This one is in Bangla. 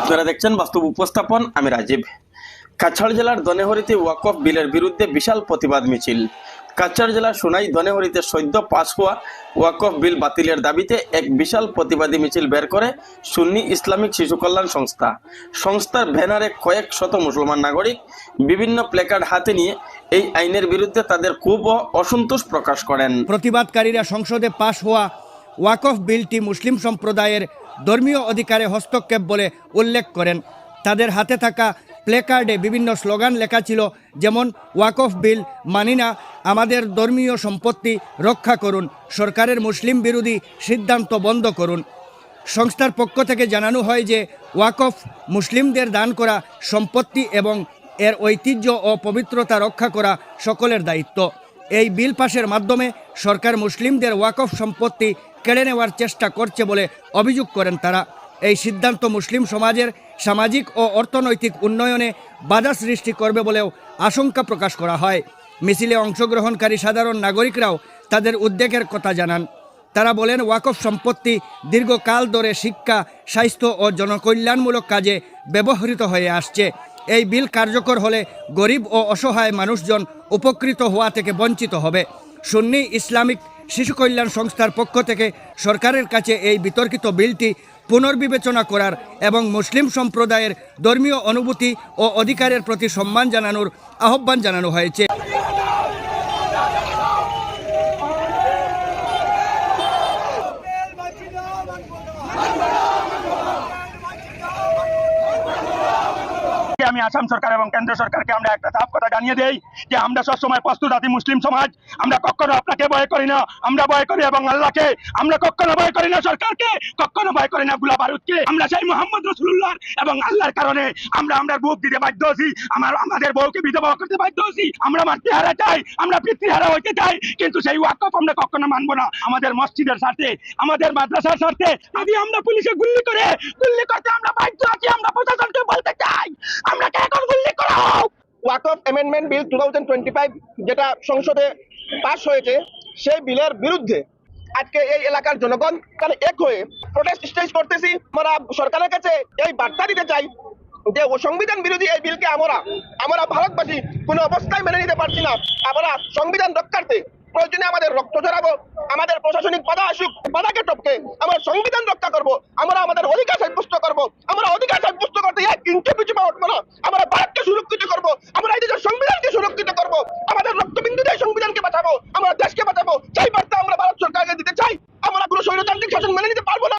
আপনারা দেখছেন বাস্তব উপস্থাপন, আমি রাজীব। কাছাড় জেলার দনেহরিতে ওয়াকফ বিলের বিরুদ্ধে বিশাল প্রতিবাদ মিছিল। কাছাড় জেলার সোনাই দনেহরিতে সদ্য পাশ হওয়া ওয়াকফ বিল বাতিলের দাবিতে এক বিশাল প্রতিবাদী মিছিল বের করে সুন্নি ইসলামিক শিশু কল্যাণ সংস্থা। সংস্থার ব্যানারে কয়েক শত মুসলমান নাগরিক বিভিন্ন প্লেকার্ড হাতে নিয়ে এই আইনের বিরুদ্ধে তাদের খুব অসন্তোষ প্রকাশ করেন। প্রতিবাদকারীরা সংসদে পাশ হওয়া ওয়াকফ বিলটি মুসলিম সম্প্রদায়ের ধর্মীয় অধিকারে হস্তক্ষেপ বলে উল্লেখ করেন। তাদের হাতে থাকা প্লেকার্ডে বিভিন্ন স্লোগান লেখা ছিল যেমন, ওয়াকফ বিল মানি না, আমাদের ধর্মীয় সম্পত্তি রক্ষা করুন, সরকারের মুসলিম বিরোধী সিদ্ধান্ত বন্ধ করুন। সংস্থার পক্ষ থেকে জানানো হয় যে, ওয়াকফ মুসলিমদের দান করা সম্পত্তি এবং এর ঐতিহ্য ও পবিত্রতা রক্ষা করা সকলের দায়িত্ব। এই বিল পাশের মাধ্যমে সরকার মুসলিমদের ওয়াকফ সম্পত্তি কেড়ে নেওয়ার চেষ্টা করছে বলে অভিযোগ করেন তারা। এই সিদ্ধান্ত মুসলিম সমাজের সামাজিক ও অর্থনৈতিক উন্নয়নে বাধা সৃষ্টি করবে বলেও আশঙ্কা প্রকাশ করা হয়। মিছিলে অংশগ্রহণকারী সাধারণ নাগরিকরাও তাদের উদ্বেগের কথা জানান। তারা বলেন, ওয়াকফ সম্পত্তি দীর্ঘকাল ধরে শিক্ষা, স্বাস্থ্য ও জনকল্যাণমূলক কাজে ব্যবহৃত হয়ে আসছে। এই বিল কার্যকর হলে গরিব ও অসহায় মানুষজন উপকৃত হওয়া থেকে বঞ্চিত হবে। সুন্নি ইসলামিক শিশু কল্যাণ সংস্থার পক্ষ থেকে সরকারের কাছে এই বিতর্কিত বিলটি পুনর্বিবেচনা করার এবং মুসলিম সম্প্রদায়ের ধর্মীয় অনুভূতি ও অধিকারের প্রতি সম্মান জানানোর আহ্বান জানানো হয়েছে। আমি আসাম সরকার এবং কেন্দ্র সরকারকে আমরা একটা সাফ কথা জানিয়ে দেই যে আমরা সবসময় প্রস্তুত আছি মুসলিম সমাজ। আমরা কখনো আপনাকে ভয় করি না। আমরা ভয় করি এবং আল্লাহকে। আমরা কখনো ভয় করি না সরকারকে। কখনো ভয় করি না গুলা বারুদকে। আমরা সেই মোহাম্মদ রসুল্লাহ এবং আল্লাহর কারণে আমরা আমরা বুক দিতে বাধ্য আছি আমার, আমাদের বউকে বিধবা করতে বাধ্য আছি আমরা মাতৃহারা চাই। আমরা পিতৃহারা হইতে চাই। কিন্তু সেই ওয়াকফ আমরা কখনো মানবো না। আমাদের মসজিদের সাথে আমাদের মাদ্রাসার স্বার্থে যদি আমরা পুলিশে গুল্লি করে, গুল্লি করতে আমরা বাধ্য আছি। আমরা প্রশাসনকে বলতে চাই। ওয়াকফ অ্যামেন্ডমেন্ট বিল টু যেটা সংসদে পাস হয়েছে, সেই বিলের বিরুদ্ধে আজকে এই এলাকার জনগণ কারণ এক হয়ে প্রোটেস্ট স্টেজ করতেছি। আমরা সরকারের কাছে এই বার্তা দিতে চাই যে সংবিধান বিরোধী এই বিলকে আমরা আমরা ভারতবাসী কোনো অবস্থায় মেনে নিতে পারছি না। আমরা সংবিধান রক্ষার্থে প্রয়োজনে আমাদের রক্ত ঝরাবো, আমাদের প্রশাসনিক বাধা আসুক, বাধাকে টপকে আমরা সংবিধান রক্ষা করব, আমরা আমাদের অধিকার সাব্যস্ত করব, আমরা অধিকার সাব্যস্ত করতে এক ইঞ্চি পিছু পা উঠবো না। আমরা